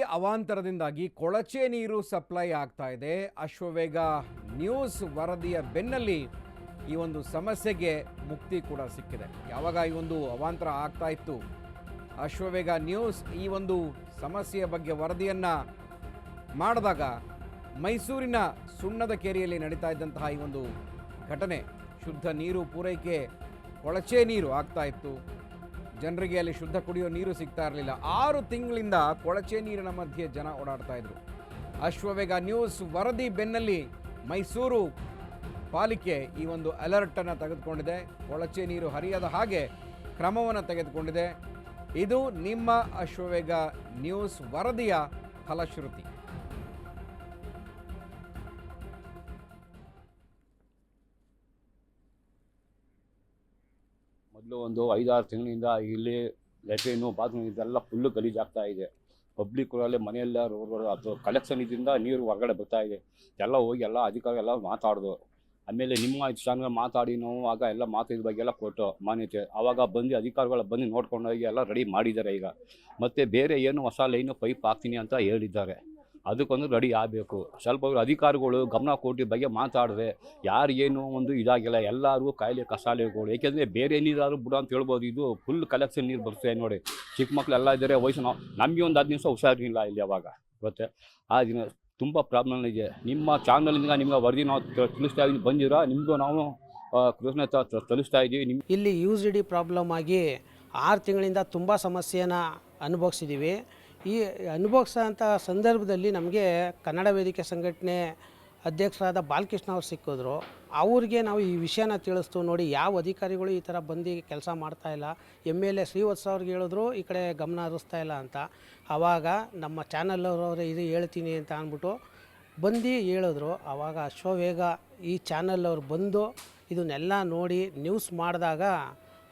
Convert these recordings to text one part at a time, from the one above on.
ಅವಾಂತರದಿಂದಾಗಿ ಕೊಳಚೆ ನೀರು ಸಪ್ಲೈ ಆಗ್ತಾ ಇದೆ. ಅಶ್ವವೇಗ ನ್ಯೂಸ್ ವರದಿಯ ಬೆನ್ನಲ್ಲಿ ಈ ಒಂದು ಸಮಸ್ಯೆಗೆ ಮುಕ್ತಿ ಕೂಡ ಸಿಕ್ಕಿದೆ. ಯಾವಾಗ ಈ ಒಂದು ಅವಾಂತರ ಆಗ್ತಾ ಇತ್ತು? ಅಶ್ವವೇಗ ನ್ಯೂಸ್ ಈ ಒಂದು ಸಮಸ್ಯೆಯ ಬಗ್ಗೆ ವರದಿಯನ್ನು ಮಾಡಿದಾಗ ಮೈಸೂರಿನ ಸುಣ್ಣದ ಕೆರೆಯಲ್ಲಿ ನಡೀತಾ ಇದ್ದಂತಹ ಈ ಒಂದು ಘಟನೆ, ಶುದ್ಧ ನೀರು ಪೂರೈಕೆ, ಕೊಳಚೆ ನೀರು ಆಗ್ತಾ ಇತ್ತು. ಜನರಿಗೆ ಅಲ್ಲಿ ಶುದ್ಧ ಕುಡಿಯೋ ನೀರು ಸಿಗ್ತಾ ಇರಲಿಲ್ಲ. ಆರು ತಿಂಗಳಿಂದ ಕೊಳಚೆ ನೀರಿನ ಮಧ್ಯೆ ಜನ ಓಡಾಡ್ತಾ ಇದ್ರು. ಅಶ್ವವೇಗ ನ್ಯೂಸ್ ವರದಿ ಬೆನ್ನಲ್ಲಿ ಮೈಸೂರು ಪಾಲಿಕೆ ಈ ಒಂದು ಅಲರ್ಟ್ ಅನ್ನು ತೆಗೆದುಕೊಂಡಿದೆ. ಕೊಳಚೆ ನೀರು ಹರಿಯದ ಹಾಗೆ ಕ್ರಮವನ್ನು ತೆಗೆದುಕೊಂಡಿದೆ. ಇದು ನಿಮ್ಮ ಅಶ್ವವೇಗ ನ್ಯೂಸ್ ವರದಿಯ ಫಲಶ್ರುತಿ. ಮೊದಲು ಒಂದು ಐದಾರು ತಿಂಗಳಿಂದ ಇಲ್ಲಿ ಲೆಟ್ರಿನು ಬಾತ್ರೂಮ್ ಇದೆಲ್ಲ ಫುಲ್ಲು ಗಲೀಜಾಗ್ತಾ ಇದೆ. ಪಬ್ಲಿಕ್ಗಳಲ್ಲಿ ಮನೆಯಲ್ಲ ರೋಡ್ ಅದು ಕಲೆಕ್ಷನ್ ಇದರಿಂದ ನೀರು ಹೊರಗಡೆ ಬರ್ತಾ ಇದೆ. ಎಲ್ಲ ಹೋಗಿ ಎಲ್ಲ ಅಧಿಕಾರಿ ಎಲ್ಲ ಮಾತಾಡ್ದು ಆಮೇಲೆ ನಿಮ್ಮ ಚಾನಲ್ ಮಾತಾಡಿ ನಾವು ಆಗ ಎಲ್ಲ ಮಾತಾಡಿದ ಬಗ್ಗೆ ಎಲ್ಲ ಕೊಟ್ಟು ಮಾನ್ಯತೆ. ಆವಾಗ ಬಂದು ಅಧಿಕಾರಿಗಳು ಬಂದು ನೋಡ್ಕೊಂಡೋಗಿ ಎಲ್ಲ ರೆಡಿ ಮಾಡಿದ್ದಾರೆ ಈಗ. ಮತ್ತು ಬೇರೆ ಏನು ಹೊಸ ಲೈನು ಪೈಪ್ ಹಾಕ್ತೀನಿ ಅಂತ ಹೇಳಿದ್ದಾರೆ. ಅದಕ್ಕೊಂದು ರೆಡಿ ಆಗಬೇಕು. ಸ್ವಲ್ಪ ಅಧಿಕಾರಿಗಳು ಗಮನ ಕೊಟ್ಟು ಬಗ್ಗೆ ಮಾತಾಡಿದ್ರೆ ಯಾರು ಏನು ಒಂದು ಇದಾಗಿಲ್ಲ. ಎಲ್ಲರಿಗೂ ಕಾಯಿಲೆ ಕಸಾಲೆಗಳು ಏಕೆಂದರೆ ಬೇರೆ ನೀರಾದರೂ ಬಿಡು ಅಂತ ಹೇಳ್ಬೋದು. ಇದು ಫುಲ್ ಕಲೆಕ್ಷನ್ ನೀರು ಬರ್ತದೆ ನೋಡಿ. ಚಿಕ್ಕ ಮಕ್ಕಳೆಲ್ಲ ಇದ್ದಾರೆ. ವಯಸ್ಸು ನಮಗೆ ಒಂದು ಹತ್ತು ನಿಮಿಷ ಹುಷಾರಿಲ್ಲ ಇಲ್ಲಿ ಅವಾಗ ಗೊತ್ತೆ? ಆ ದಿನ ತುಂಬ ಪ್ರಾಬ್ಲಮ್ ಇದೆ. ನಿಮ್ಮ ಚಾನಲಿಂದ ನಿಮ್ಗೆ ವರದಿ ನಾವು ತಿಳಿಸ್ತಾ ಇದ್ದೀವಿ ಬಂದಿರೋ? ನಿಮಗೂ ನಾವು ಕೃಷ್ಣ ತಲಿಸ್ತಾ ಇದ್ದೀವಿ. ನಿಮ್ಮ ಇಲ್ಲಿ ಯೂಸ್ ಇಡಿ ಪ್ರಾಬ್ಲಮ್ ಆಗಿ ಆರು ತಿಂಗಳಿಂದ ತುಂಬ ಸಮಸ್ಯೆಯನ್ನು ಅನುಭವಿಸಿದ್ದೀವಿ ಈ ಅನುಭವಿಸೋಂಥ ಸಂದರ್ಭದಲ್ಲಿ ನಮಗೆ ಕನ್ನಡ ವೇದಿಕೆ ಸಂಘಟನೆ ಅಧ್ಯಕ್ಷರಾದ ಬಾಲಕೃಷ್ಣ ಅವ್ರು ಸಿಕ್ಕಿದ್ರು. ಅವ್ರಿಗೆ ನಾವು ಈ ವಿಷಯನ ತಿಳಿಸ್ತು. ನೋಡಿ, ಯಾವ ಅಧಿಕಾರಿಗಳು ಈ ಥರ ಬಂದು ಕೆಲಸ ಮಾಡ್ತಾ ಇಲ್ಲ. ಎಂ ಎಲ್ ಎ ಶ್ರೀವತ್ಸ ಅವ್ರಿಗೆ ಹೇಳಿದ್ರು, ಈ ಕಡೆ ಗಮನ ಹರಿಸ್ತಾ ಇಲ್ಲ ಅಂತ. ಆವಾಗ ನಮ್ಮ ಚಾನಲ್ ಅವರು ಇದು ಹೇಳ್ತೀನಿ ಅಂತ ಅಂದ್ಬಿಟ್ಟು ಬಂದು ಹೇಳಿದ್ರು. ಆವಾಗ ಅಶ್ವವೇಗ ಈ ಚಾನಲ್ ಅವ್ರು ಬಂದು ಇದನ್ನೆಲ್ಲ ನೋಡಿ ನ್ಯೂಸ್ ಮಾಡಿದಾಗ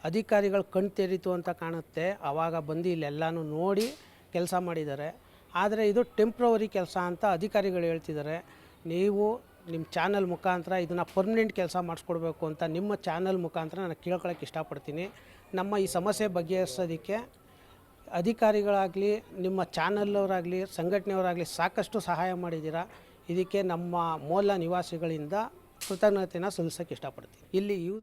ಅಧಿಕಾರಿಗಳು ಕಣ್ ತೆರೀತು ಅಂತ ಕಾಣುತ್ತೆ. ಆವಾಗ ಬಂದು ಇಲ್ಲೆಲ್ಲನೂ ನೋಡಿ ಕೆಲಸ ಮಾಡಿದ್ದಾರೆ. ಆದರೆ ಇದು ಟೆಂಪ್ರವರಿ ಕೆಲಸ ಅಂತ ಅಧಿಕಾರಿಗಳು ಹೇಳ್ತಿದ್ದಾರೆ. ನೀವು ನಿಮ್ಮ ಚಾನಲ್ ಮುಖಾಂತರ ಇದನ್ನು ಪರ್ಮನೆಂಟ್ ಕೆಲಸ ಮಾಡಿಸ್ಕೊಡ್ಬೇಕು ಅಂತ ನಿಮ್ಮ ಚಾನಲ್ ಮುಖಾಂತರ ನಾನು ಕೇಳ್ಕೊಳಕ್ಕೆ ಇಷ್ಟಪಡ್ತೀನಿ. ನಮ್ಮ ಈ ಸಮಸ್ಯೆ ಬಗೆಹರಿಸೋದಕ್ಕೆ ಅಧಿಕಾರಿಗಳಾಗಲಿ, ನಿಮ್ಮ ಚಾನಲ್ನವರಾಗಲಿ ಸಂಘಟನೆಯವರಾಗಲಿ ಸಾಕಷ್ಟು ಸಹಾಯ ಮಾಡಿದ್ದೀರಾ? ಇದಕ್ಕೆ ನಮ್ಮ ಮೂಲ ನಿವಾಸಿಗಳಿಂದ ಕೃತಜ್ಞತೆಯನ್ನು ಸಲ್ಲಿಸೋಕ್ಕೆ ಇಷ್ಟಪಡ್ತೀನಿ. ಇಲ್ಲಿ ಯೂ